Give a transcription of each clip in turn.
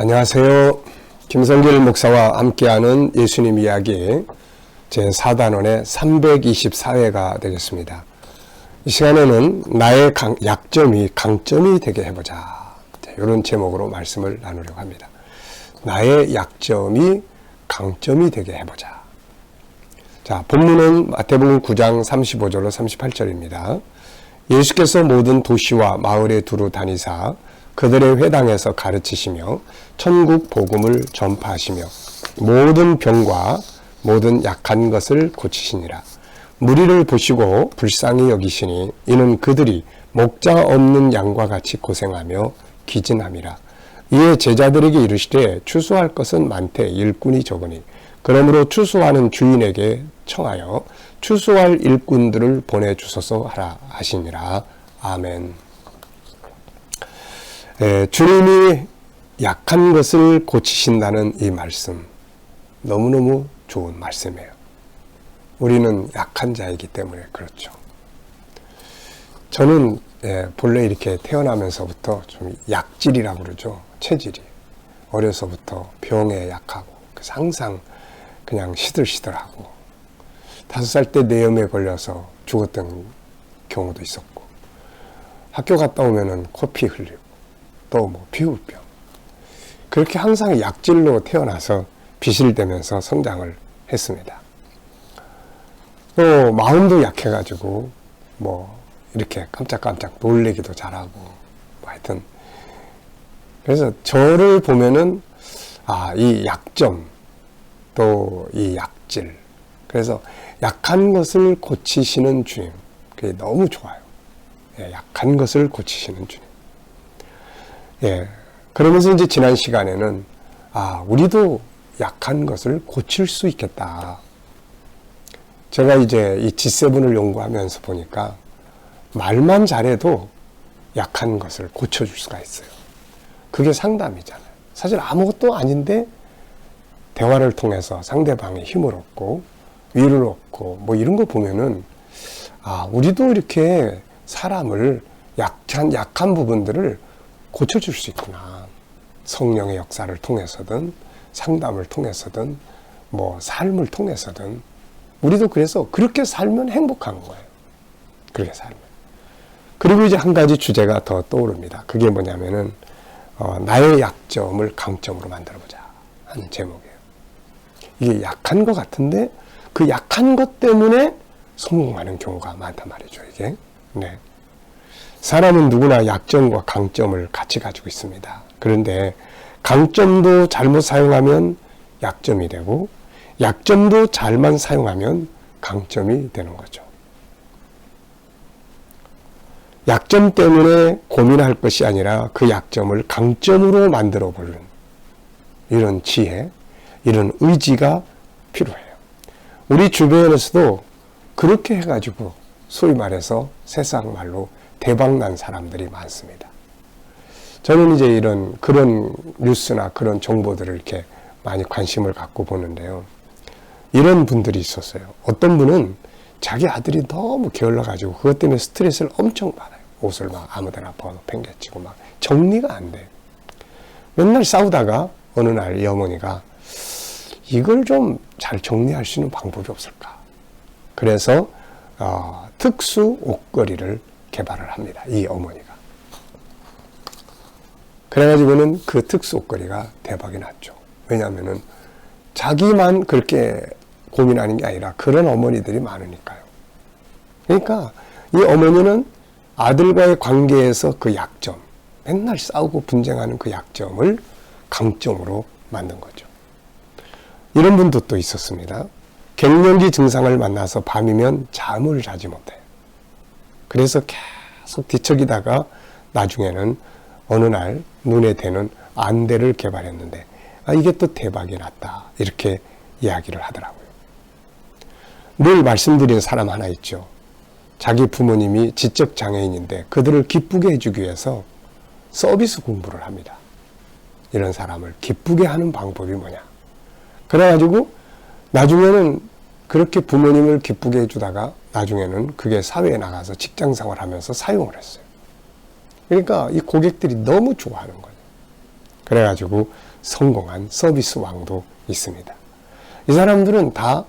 안녕하세요. 김성길 목사와 함께하는 예수님 이야기 제4단원의 324회가 되겠습니다. 이 시간에는 나의 강, 약점이 강점이 되게 해보자. 이런 제목으로 말씀을 나누려고 합니다. 나의 약점이 강점이 되게 해보자. 자, 본문은 마태복음 9장 35절로 38절입니다. 예수께서 모든 도시와 마을에 두루 다니사 그들의 회당에서 가르치시며 천국 복음을 전파하시며 모든 병과 모든 약한 것을 고치시니라. 무리를 보시고 불쌍히 여기시니 이는 그들이 목자 없는 양과 같이 고생하며 기진함이라. 이에 제자들에게 이르시되 추수할 것은 많되 일꾼이 적으니 그러므로 추수하는 주인에게 청하여 추수할 일꾼들을 보내주소서 하라 하시니라. 아멘. 예, 주님이 약한 것을 고치신다는 이 말씀 너무너무 좋은 말씀이에요. 우리는 약한 자이기 때문에 그렇죠. 저는 예, 본래 이렇게 태어나면서부터 좀 약질이라고 그러죠. 체질이. 어려서부터 병에 약하고 그래서 항상 그냥 시들시들하고 다섯 살 때 뇌염에 걸려서 죽었던 경우도 있었고 학교 갔다 오면은 코피 흘리고 또 뭐 피부병 그렇게 항상 약질로 태어나서 비실대면서 성장을 했습니다. 또 마음도 약해가지고 뭐 이렇게 깜짝깜짝 놀래기도 잘하고 뭐 하여튼 그래서 저를 보면은 아 이 약점 또 이 약질 그래서 약한 것을 고치시는 주님 그게 너무 좋아요. 예, 약한 것을 고치시는 주님. 예. 그러면서 이제 지난 시간에는 아, 우리도 약한 것을 고칠 수 있겠다. 제가 이제 이 G7을 연구하면서 보니까 말만 잘해도 약한 것을 고쳐줄 수가 있어요. 그게 상담이잖아요. 사실 아무것도 아닌데 대화를 통해서 상대방의 힘을 얻고 위를 얻고 뭐 이런 거 보면은 아, 우리도 이렇게 사람을 약한, 약한 부분들을 고쳐줄 수 있구나. 성령의 역사를 통해서든 상담을 통해서든 뭐 삶을 통해서든 우리도 그래서 그렇게 살면 행복한 거예요. 그렇게 살면. 그리고 이제 한 가지 주제가 더 떠오릅니다. 그게 뭐냐면은 어, 나의 약점을 강점으로 만들어보자 하는 제목이에요. 이게 약한 것 같은데 그 약한 것 때문에 성공하는 경우가 많단 말이죠. 이게. 네. 사람은 누구나 약점과 강점을 같이 가지고 있습니다. 그런데 강점도 잘못 사용하면 약점이 되고 약점도 잘만 사용하면 강점이 되는 거죠. 약점 때문에 고민할 것이 아니라 그 약점을 강점으로 만들어 보는 이런 지혜, 이런 의지가 필요해요. 우리 주변에서도 그렇게 해가지고 소위 말해서 세상 말로 대박난 사람들이 많습니다. 저는 이제 이런 그런 뉴스나 그런 정보들을 이렇게 많이 관심을 갖고 보는데요. 이런 분들이 있었어요. 어떤 분은 자기 아들이 너무 게을러가지고 그것 때문에 스트레스를 엄청 받아요. 옷을 막 아무데나 벗어 팽개치고 막 정리가 안 돼요. 맨날 싸우다가 어느 날 이 어머니가 이걸 좀 잘 정리할 수 있는 방법이 없을까. 그래서 어, 특수 옷걸이를 개발을 합니다. 이 어머니가. 그래가지고는 그 특수 옷걸이가 대박이 났죠. 왜냐하면은 자기만 그렇게 고민하는 게 아니라 그런 어머니들이 많으니까요. 그러니까 이 어머니는 아들과의 관계에서 그 약점, 맨날 싸우고 분쟁하는 그 약점을 강점으로 만든 거죠. 이런 분도 또 있었습니다. 갱년기 증상을 만나서 밤이면 잠을 자지 못해요. 그래서 계속 뒤척이다가 나중에는 어느 날 눈에 대는 안대를 개발했는데 아, 이게 또 대박이 났다. 이렇게 이야기를 하더라고요. 늘 말씀드린 사람 하나 있죠. 자기 부모님이 지적 장애인인데 그들을 기쁘게 해주기 위해서 서비스 공부를 합니다. 이런 사람을 기쁘게 하는 방법이 뭐냐. 그래가지고 나중에는 그렇게 부모님을 기쁘게 해주다가 나중에는 그게 사회에 나가서 직장 생활 하면서 사용을 했어요. 그러니까 이 고객들이 너무 좋아하는 거예요. 그래가지고 성공한 서비스 왕도 있습니다. 이 사람들은 다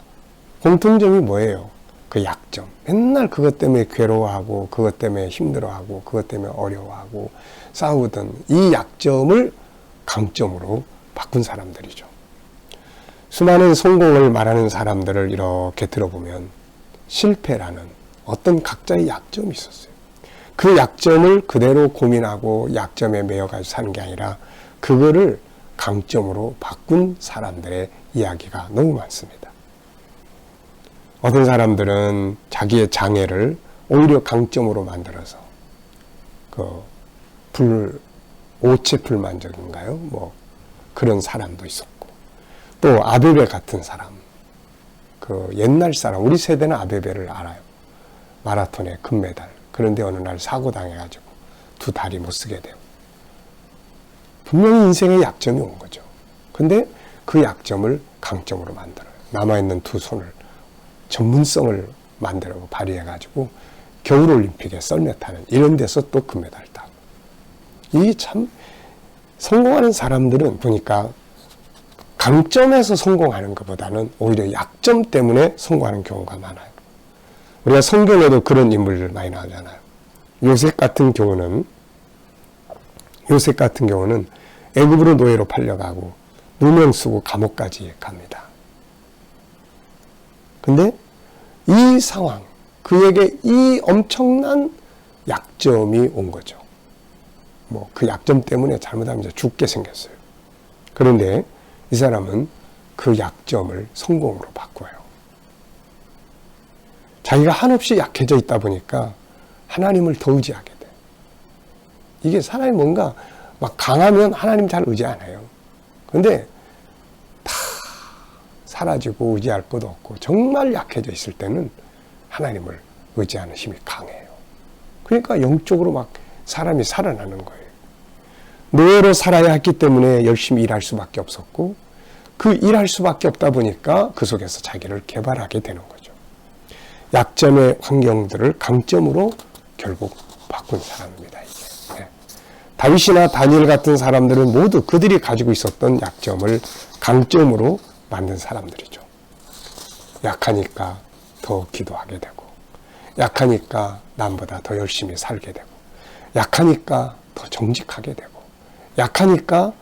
공통점이 뭐예요? 그 약점. 맨날 그것 때문에 괴로워하고, 그것 때문에 힘들어하고, 그것 때문에 어려워하고, 싸우던 이 약점을 강점으로 바꾼 사람들이죠. 수많은 성공을 말하는 사람들을 이렇게 들어보면 실패라는 어떤 각자의 약점이 있었어요. 그 약점을 그대로 고민하고 약점에 매여가지고 사는 게 아니라 그거를 강점으로 바꾼 사람들의 이야기가 너무 많습니다. 어떤 사람들은 자기의 장애를 오히려 강점으로 만들어서 그 불, 오체불만족인가요? 뭐 그런 사람도 있었고 또 아베베 같은 사람 그 옛날 사람 우리 세대는 아베베를 알아요. 마라톤의 금메달. 그런데 어느 날 사고 당해가지고 두 다리 못 쓰게 되고 분명히 인생의 약점이 온 거죠. 근데 그 약점을 강점으로 만들어요. 남아있는 두 손을 전문성을 만들어 발휘해가지고 겨울올림픽에 썰매 타는 이런 데서 또 금메달 따고. 이 참 성공하는 사람들은 보니까 강점에서 성공하는 것보다는 오히려 약점 때문에 성공하는 경우가 많아요. 우리가 성경에도 그런 인물들 많이 나오잖아요. 요셉 같은 경우는 요셉 같은 경우는 애굽으로 노예로 팔려가고 누명 쓰고 감옥까지 갑니다. 근데 이 상황, 그에게 이 엄청난 약점이 온 거죠. 뭐 그 약점 때문에 잘못하면 죽게 생겼어요. 그런데 이 사람은 그 약점을 성공으로 바꿔요. 자기가 한없이 약해져 있다 보니까 하나님을 더 의지하게 돼. 이게 사람이 뭔가 막 강하면 하나님 잘 의지 안 해요. 근데 다 사라지고 의지할 것도 없고 정말 약해져 있을 때는 하나님을 의지하는 힘이 강해요. 그러니까 영적으로 막 사람이 살아나는 거예요. 노예로 살아야 했기 때문에 열심히 일할 수밖에 없었고 그 일할 수밖에 없다 보니까 그 속에서 자기를 개발하게 되는 거죠. 약점의 환경들을 강점으로 결국 바꾼 사람입니다. 이게. 네. 다윗이나 다니엘 같은 사람들은 모두 그들이 가지고 있었던 약점을 강점으로 만든 사람들이죠. 약하니까 더 기도하게 되고, 약하니까 남보다 더 열심히 살게 되고, 약하니까 더 정직하게 되고, 약하니까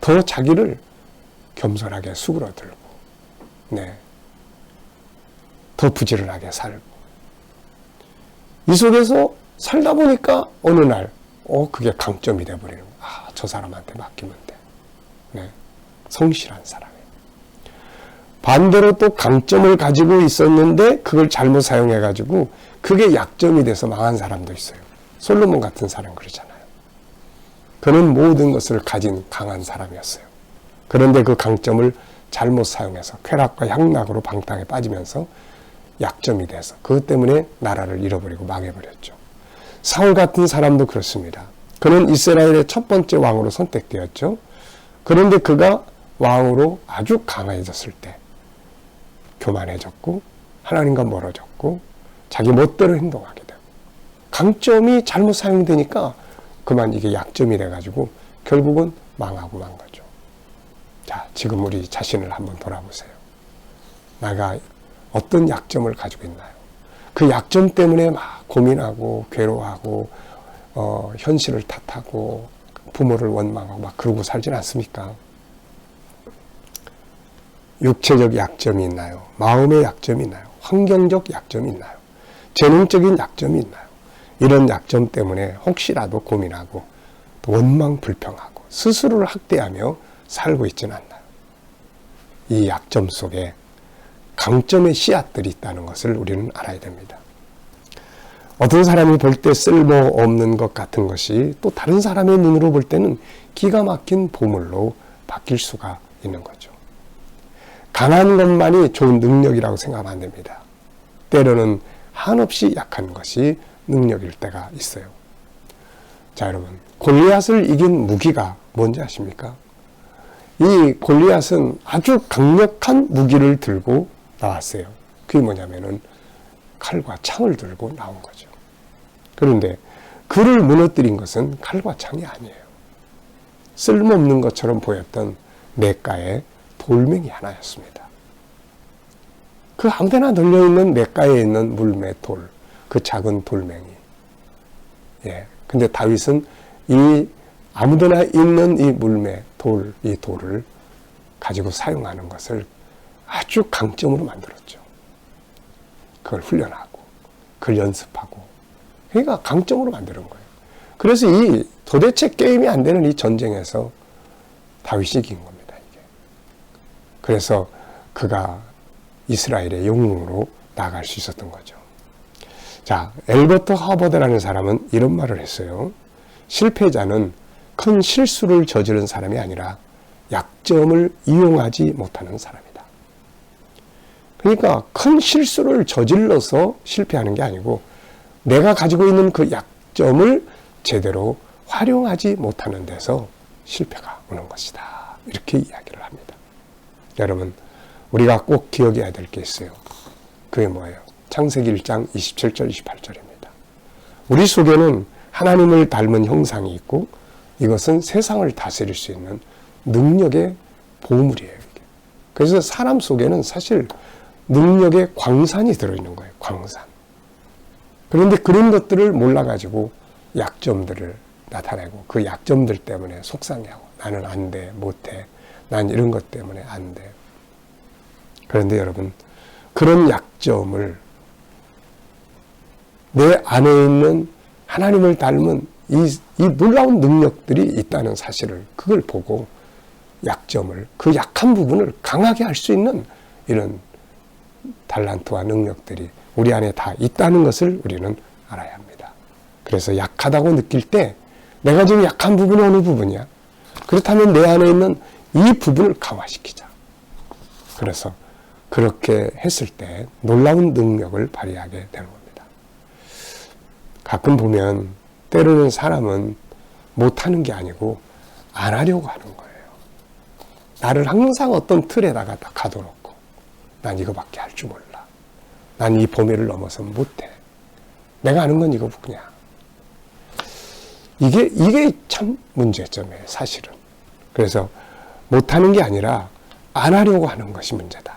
더 자기를 겸손하게 수그러들고, 네. 더 부지런하게 살고. 이 속에서 살다 보니까 어느 날, 어, 그게 강점이 돼버리는 거야. 아, 저 사람한테 맡기면 돼. 네. 성실한 사람이에요. 반대로 또 강점을 가지고 있었는데 그걸 잘못 사용해가지고 그게 약점이 돼서 망한 사람도 있어요. 솔로몬 같은 사람 그러잖아요. 그는 모든 것을 가진 강한 사람이었어요. 그런데 그 강점을 잘못 사용해서 쾌락과 향락으로 방탕에 빠지면서 약점이 돼서 그것 때문에 나라를 잃어버리고 망해버렸죠. 사울 같은 사람도 그렇습니다. 그는 이스라엘의 첫 번째 왕으로 선택되었죠. 그런데 그가 왕으로 아주 강해졌을 때 교만해졌고 하나님과 멀어졌고 자기 멋대로 행동하게 되고 강점이 잘못 사용되니까 그만 이게 약점이 돼가지고 결국은 망하고 만 거죠. 자, 지금 우리 자신을 한번 돌아보세요. 내가 어떤 약점을 가지고 있나요? 그 약점 때문에 막 고민하고 괴로워하고 어, 현실을 탓하고 부모를 원망하고 막 그러고 살진 않습니까? 육체적 약점이 있나요? 마음의 약점이 있나요? 환경적 약점이 있나요? 재능적인 약점이 있나요? 이런 약점 때문에 혹시라도 고민하고 원망 불평하고 스스로를 학대하며 살고 있지는 않나요? 이 약점 속에 강점의 씨앗들이 있다는 것을 우리는 알아야 됩니다. 어떤 사람이 볼 때 쓸모없는 것 같은 것이 또 다른 사람의 눈으로 볼 때는 기가 막힌 보물로 바뀔 수가 있는 거죠. 강한 것만이 좋은 능력이라고 생각하면 안 됩니다. 때로는 한없이 약한 것이 능력일 때가 있어요. 자, 여러분. 골리앗을 이긴 무기가 뭔지 아십니까? 이 골리앗은 아주 강력한 무기를 들고 나왔어요. 그게 뭐냐면은 칼과 창을 들고 나온 거죠. 그런데 그를 무너뜨린 것은 칼과 창이 아니에요. 쓸모없는 것처럼 보였던 냇가에 돌멩이 하나였습니다. 그 아무데나 널려있는 냇가에 있는 물매 돌, 그 작은 돌멩이. 예. 근데 다윗은 이 아무데나 있는 이 물매 돌, 이 돌을 가지고 사용하는 것을 아주 강점으로 만들었죠. 그걸 훈련하고, 그걸 연습하고. 그러니까 강점으로 만드는 거예요. 그래서 이 도대체 게임이 안 되는 이 전쟁에서 다윗이 이긴 겁니다, 이게. 그래서 그가 이스라엘의 영웅으로 나아갈 수 있었던 거죠. 자, 엘버트 하버드라는 사람은 이런 말을 했어요. 실패자는 큰 실수를 저지른 사람이 아니라 약점을 이용하지 못하는 사람이다. 그러니까 큰 실수를 저질러서 실패하는 게 아니고 내가 가지고 있는 그 약점을 제대로 활용하지 못하는 데서 실패가 오는 것이다. 이렇게 이야기를 합니다. 여러분, 우리가 꼭 기억해야 될 게 있어요. 그게 뭐예요? 창세기 1장 27절, 28절입니다. 우리 속에는 하나님을 닮은 형상이 있고 이것은 세상을 다스릴 수 있는 능력의 보물이에요. 그래서 사람 속에는 사실 능력의 광산이 들어있는 거예요. 광산. 그런데 그런 것들을 몰라가지고 약점들을 나타내고 그 약점들 때문에 속상해하고 나는 안 돼, 못해. 난 이런 것 때문에 안 돼. 그런데 여러분, 그런 약점을 내 안에 있는 하나님을 닮은 이, 이 놀라운 능력들이 있다는 사실을 그걸 보고 약점을 그 약한 부분을 강하게 할 수 있는 이런 달란트와 능력들이 우리 안에 다 있다는 것을 우리는 알아야 합니다. 그래서 약하다고 느낄 때 내가 지금 약한 부분이 어느 부분이야? 그렇다면 내 안에 있는 이 부분을 강화시키자. 그래서 그렇게 했을 때 놀라운 능력을 발휘하게 되는 겁니다. 가끔 보면 때로는 사람은 못하는 게 아니고 안 하려고 하는 거예요. 나를 항상 어떤 틀에다가 다 가둬놓고 난 이거밖에 할 줄 몰라. 난 이 범위를 넘어서 못해. 내가 아는 건 이거뿐이야. 이게, 이게 참 문제점이에요, 사실은. 그래서 못하는 게 아니라 안 하려고 하는 것이 문제다.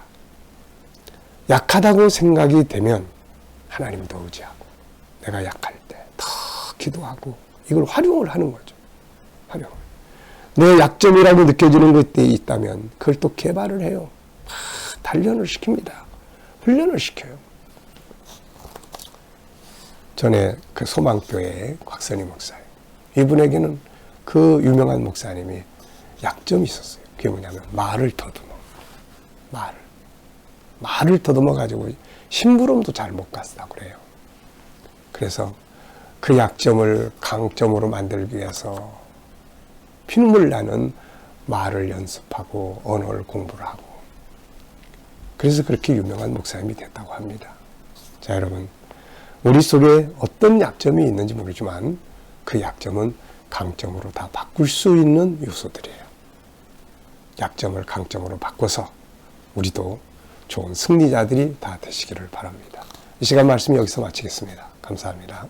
약하다고 생각이 되면 하나님도 의지하고 내가 약할 기도하고 이걸 활용을 하는 거죠. 활용을. 내 약점이라고 느껴지는 것들이 있다면 그걸 또 개발을 해요. 단련을 시킵니다. 훈련을 시켜요. 전에 그 소망교회 곽선희 목사님. 이분에게는 그 유명한 목사님이 약점이 있었어요. 그게 뭐냐면 말을 더듬어. 말을. 말을 더듬어 가지고 심부름도 잘 못 갔다고 그래요. 그래서 그 약점을 강점으로 만들기 위해서 피눈물 나는 말을 연습하고 언어를 공부를 하고 그래서 그렇게 유명한 목사님이 됐다고 합니다. 자, 여러분. 우리 속에 어떤 약점이 있는지 모르지만 그 약점은 강점으로 다 바꿀 수 있는 요소들이에요. 약점을 강점으로 바꿔서 우리도 좋은 승리자들이 다 되시기를 바랍니다. 이 시간 말씀 여기서 마치겠습니다. 감사합니다.